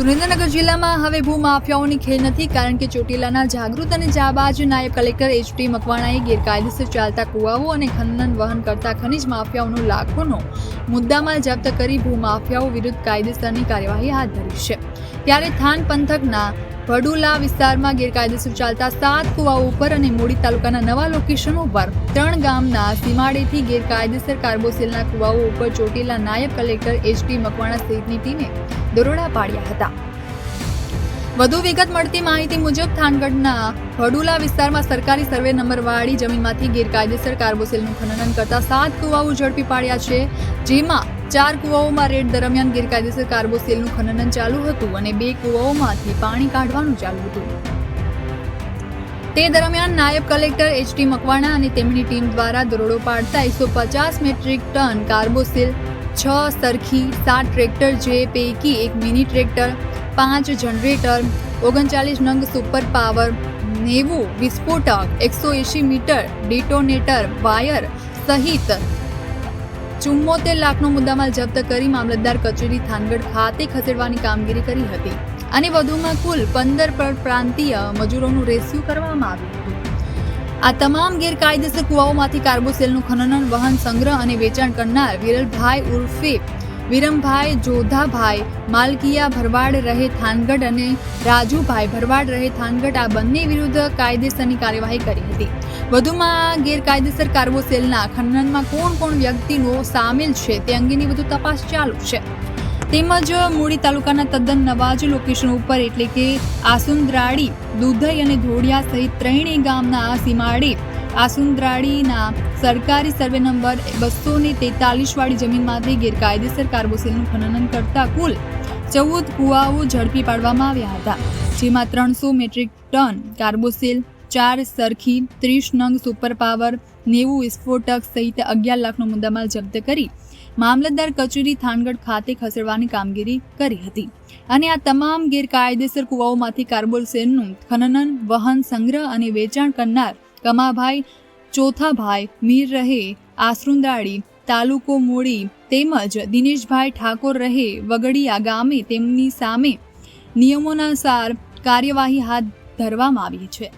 સુરેન્દ્રનગર જિલ્લામાં હવે ભૂમાફિયાઓની ખેલ નથી, કારણ કે ચોટીલાના જાગૃત અને જાબાજ નાયબ કલેક્ટર એચ ટી મકવાણાએ ગેરકાયદેસર ચાલતા કુવાઓ અને ખનન વહન કરતા ખનિજ માફિયાઓનો લાખોનો મુદ્દામાલ જપ્ત કરી ભૂમાફિયાઓ વિરુદ્ધ કાયદેસરની કાર્યવાહી હાથ ધરી છે. ત્યારે થાન પંથકના વડુલા વિસ્તારમાં ગેરકાયદેસર ચાલતા સાત કુવાઓ ઉપર અને મોડી તાલુકાના નવા લોકેશનો પર ત્રણ ગામના સીમાડેથી ગેરકાયદેસર કાર્બોસેલના કુવાઓ ઉપર ચોટીલા નાયબ કલેક્ટર એચ ટી મકવાણા સહિતની ટીમે દરોડા પાડ્યા હતા. વધુ વિગત મળતી માહિતી મુજબ થાનગઢના વડુલા વિસ્તારમાં સરકારી સર્વે નંબર વાળી જમીનમાંથી ગેરકાયદેસર કાર્બોસેલનું ખનન કરતા સાત કુવાઓ ઝડપી પાડ્યા છે, જેમાં ચાર કુવાઓમાં રેડ દરમિયાન ગેરકાયદેસર કાર્બોસેલનું ખનન ચાલુ હતું અને બે કુવાઓમાંથી પાણી કાઢવાનું ચાલુ હતું. તે દરમિયાન નાયબ કલેક્ટર એચ ટી મકવાણા અને તેમની ટીમ દ્વારા દરોડો પાડતા એકસો પચાસ મેટ્રિક ટન કાર્બોસિલ છ સરખી, સાત ટ્રેક્ટર જે પૈકી એક મિની ટ્રેક્ટર, પાંચ જનરેટર, ઓગણચાલીસ નંગ સુપર પાવર, નેવું વિસ્ફોટક, એકસો એંશી મીટર, ડિટોનેટર, વાયર સહિત ચુમ્મોતેર લાખનો મુદ્દામાલ જપ્ત કરી મામલતદાર કચેરી થાનગઢ ખાતે ખસેડવાની કામગીરી કરી હતી. અને વધુમાં કુલ પંદર પ્રાંતીય મજૂરોનું રેસ્ક્યુ કરવામાં આવ્યું હતું. આ તમામ ગેરકાયદેસર કુવાઓમાંથી કાર્બોસેલનું ખનન, વહન, સંગ્રહ અને વેચાણ કરનાર વિરલભાઈ ઉર્ફે વિરમભાઈ, જોધાભાઈ, માલકિયા ભરવાડ રહે થાનગઢ અને રાજુભાઈ ભરવાડ રહે થાનગઢ, આ બંને વિરુદ્ધ કાયદેસરની કાર્યવાહી કરી હતી. વધુમાં ગેરકાયદેસર કાર્બોસેલના ખનનમાં કોણ કોણ વ્યક્તિનો સામેલ છે તે અંગેની વધુ તપાસ ચાલુ છે. તેમજ મૂળી તાલુકાના તદ્દન નવા લોકેશન ઉપર એટલે કે આસુંદરાડી, દુધઈ અને ધોડિયા સહિત ત્રણેય ગામના સીમાડે આસુંદરાડીના સરકારી સર્વે નંબર બસો ને તેતાલીસવાળી જમીનમાંથી ગેરકાયદેસર કાર્બોસેલનું ખનન કરતા કુલ ચૌદ કુવાઓ ઝડપી પાડવામાં આવ્યા હતા, જેમાં ત્રણસો મેટ્રિક ટન કાર્બોસેલ, ચાર સરખી, ત્રીસ નંગ સુપર પાવર, નેવું વિસ્ફોટક સહિત અગિયાર લાખનો મુદ્દામાલ જપ્ત કરી મામલતદાર કચેરી થાનગઢ ખાતે ખસેડવાની કામગીરી કરી હતી. અને આ તમામ ગેરકાયદેસર કુવાઓમાંથી કાર્બોસેલનું ખનન, વહન, સંગ્રહ અને વેચાણ કરનાર કમાભાઈ, ચોથાભાઈ મીર રહે આસરુંદાળી, તાલુકો મૂળી તેમજ દિનેશભાઈ ઠાકોર રહે વગડિયા ગામે તેમની સામે નિયમોના સાર કાર્યવાહી હાથ ધરવામાં આવી છે.